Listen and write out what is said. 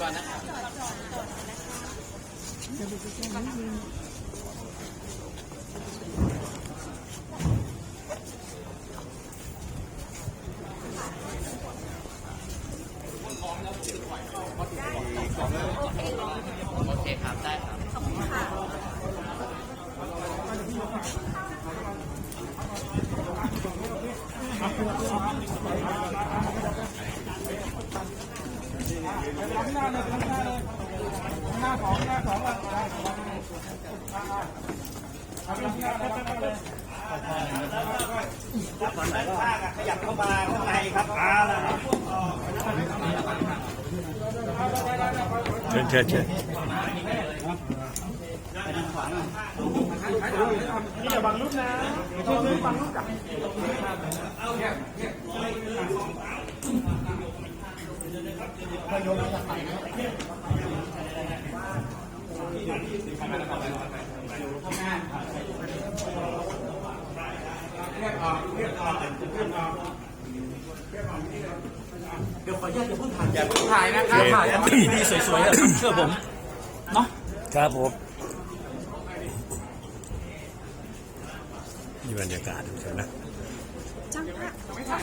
ก่อนนะครับโอเคครับ ได้ครับ ขอบคุณค่ะ ยับเข้ามาข้างในครับมาล้วเชิญเชิญเชิญนี่อย่าบังลูกนะช่วยซื้อบังลูกกับ เดี๋ยวขออนุญาตอย่าเพิ่งถ่ายอย่าเพิ่งถ่ายนะครับถ่ายอันที่สวยๆอะเชื่อผมเนาะครับผมนี่บรรยากาศใช่ไหมจังหวะ